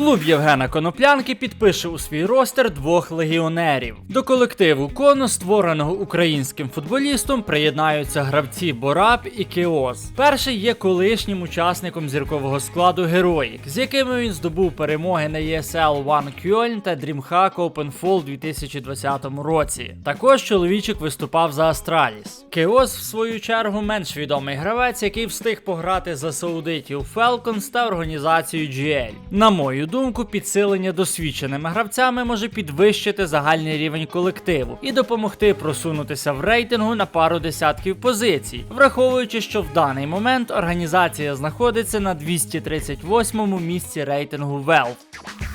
Клуб Євгена Коноплянки підпише у свій ростер двох легіонерів. До колективу Коно, створеного українським футболістом, приєднаються гравці Бораб і Кеос. Перший є колишнім учасником зіркового складу Героїк, з якими він здобув перемоги на ESL One Köln та DreamHack Openfall у 2020 році. Також чоловічик виступав за Астраліс. Кеос, в свою чергу, менш відомий гравець, який встиг пограти за саудитів Falcons та організацію GL. На мою думку, підсилення досвідченими гравцями може підвищити загальний рівень колективу і допомогти просунутися в рейтингу на пару десятків позицій, враховуючи, що в даний момент організація знаходиться на 238-му місці рейтингу Valve.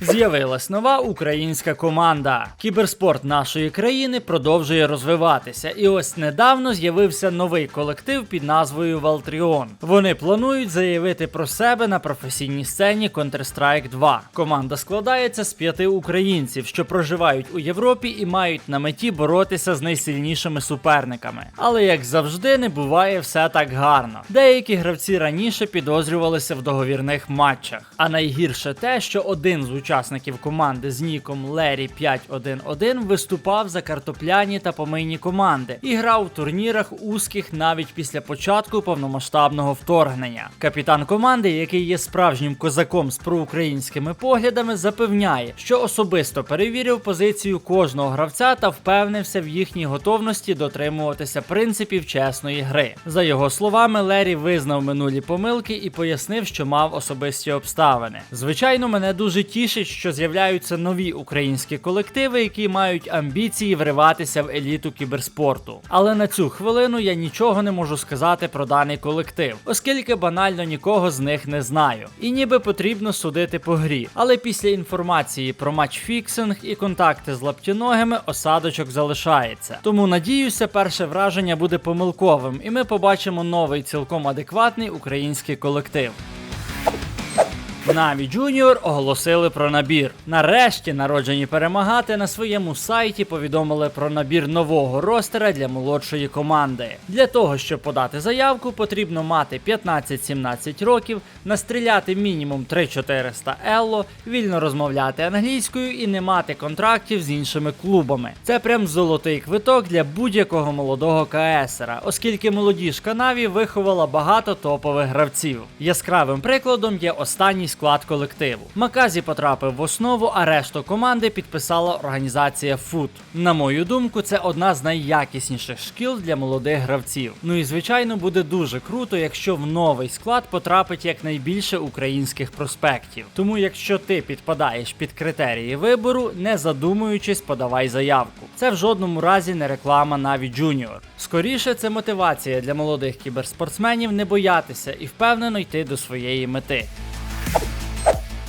З'явилась нова українська команда. Кіберспорт нашої країни продовжує розвиватися, і ось недавно з'явився новий колектив під назвою Valtrion. Вони планують заявити про себе на професійній сцені Counter-Strike 2. Команда складається з п'яти українців, що проживають у Європі і мають на меті боротися з найсильнішими суперниками. Але як завжди, не буває все так гарно. Деякі гравці раніше підозрювалися в договірних матчах. А найгірше те, що один з учасників команди з ніком Лері 511 виступав за картопляні та помийні команди і грав у турнірах узких навіть після початку повномасштабного вторгнення. Капітан команди, який є справжнім козаком з проукраїнськими поглядами, запевняє, що особисто перевірив позицію кожного гравця та впевнився в їхній готовності дотримуватися принципів чесної гри. За його словами, Лері визнав минулі помилки і пояснив, що мав особисті обставини. Звичайно, мене дуже тішить, що з'являються нові українські колективи, які мають амбіції вриватися в еліту кіберспорту. Але на цю хвилину я нічого не можу сказати про даний колектив, оскільки банально нікого з них не знаю. І ніби потрібно судити по грі. Але після інформації про матчфіксинг і контакти з лаптіногими осадочок залишається. Тому надіюся, перше враження буде помилковим, і ми побачимо новий цілком адекватний український колектив. Наві Junior оголосили про набір. Нарешті народжені перемагати на своєму сайті повідомили про набір нового ростера для молодшої команди. Для того, щоб подати заявку, потрібно мати 15-17 років, настріляти мінімум 3400 елло, вільно розмовляти англійською і не мати контрактів з іншими клубами. Це прям золотий квиток для будь-якого молодого КСера, оскільки молодіжка Наві виховала багато топових гравців. Яскравим прикладом є останній склад колективу. Маказі потрапив в основу, а решту команди підписала організація FUT. На мою думку, це одна з найякісніших шкіл для молодих гравців. Ну і звичайно буде дуже круто, якщо в новий склад потрапить якнайбільше українських проспектів. Тому, якщо ти підпадаєш під критерії вибору, не задумуючись, подавай заявку. Це в жодному разі не реклама Наві Junior. Скоріше, це мотивація для молодих кіберспортсменів не боятися і впевнено йти до своєї мети.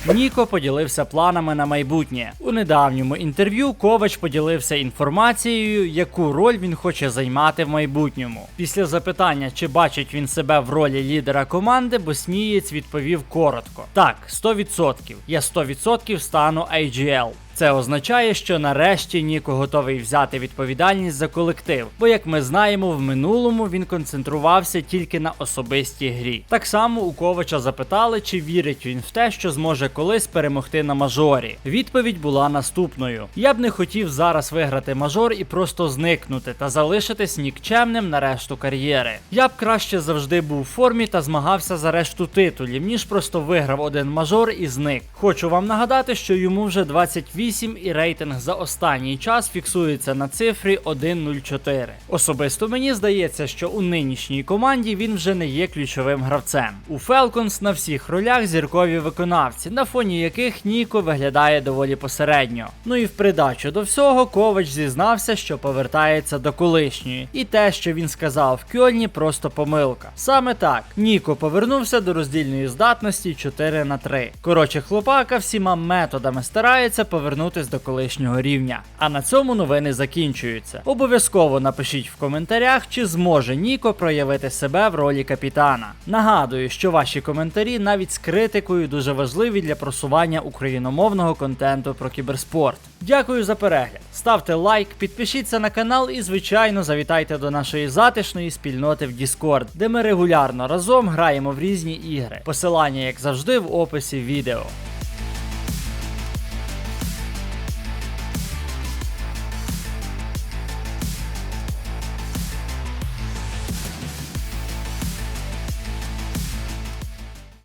Ніко поділився планами на майбутнє. У недавньому інтерв'ю Ковач поділився інформацією, яку роль він хоче займати в майбутньому. Після запитання, чи бачить він себе в ролі лідера команди, боснієць відповів коротко: Так, 100%. Я 100% стану IGL. Це означає, що нарешті Ніко готовий взяти відповідальність за колектив, бо, як ми знаємо, в минулому він концентрувався тільки на особистій грі. Так само у Ковача запитали, чи вірить він в те, що зможе колись перемогти на мажорі. Відповідь була наступною: я б не хотів зараз виграти мажор і просто зникнути та залишитись нікчемним на решту кар'єри. Я б краще завжди був у формі та змагався за решту титулів, ніж просто виграв один мажор і зник. Хочу вам нагадати, що йому вже 28 і рейтинг за останній час фіксується на цифрі 1.04. Особисто мені здається, що у нинішній команді він вже не є ключовим гравцем. У Falcons на всіх ролях зіркові виконавці, на фоні яких Ніко виглядає доволі посередньо. Ну і в придачу до всього Ковач зізнався, що повертається до колишньої, і те, що він сказав в Кьольні, просто помилка. Саме так, Ніко повернувся до роздільної здатності 4 на 3. Коротше, хлопака всіма методами старається повернутися повернутись до колишнього рівня. А на цьому новини закінчуються. Обов'язково напишіть в коментарях, чи зможе Ніко проявити себе в ролі капітана. Нагадую, що ваші коментарі навіть з критикою дуже важливі для просування україномовного контенту про кіберспорт. Дякую за перегляд. Ставте лайк, підпишіться на канал і, звичайно, завітайте до нашої затишної спільноти в Discord, де ми регулярно разом граємо в різні ігри. Посилання, як завжди, в описі відео.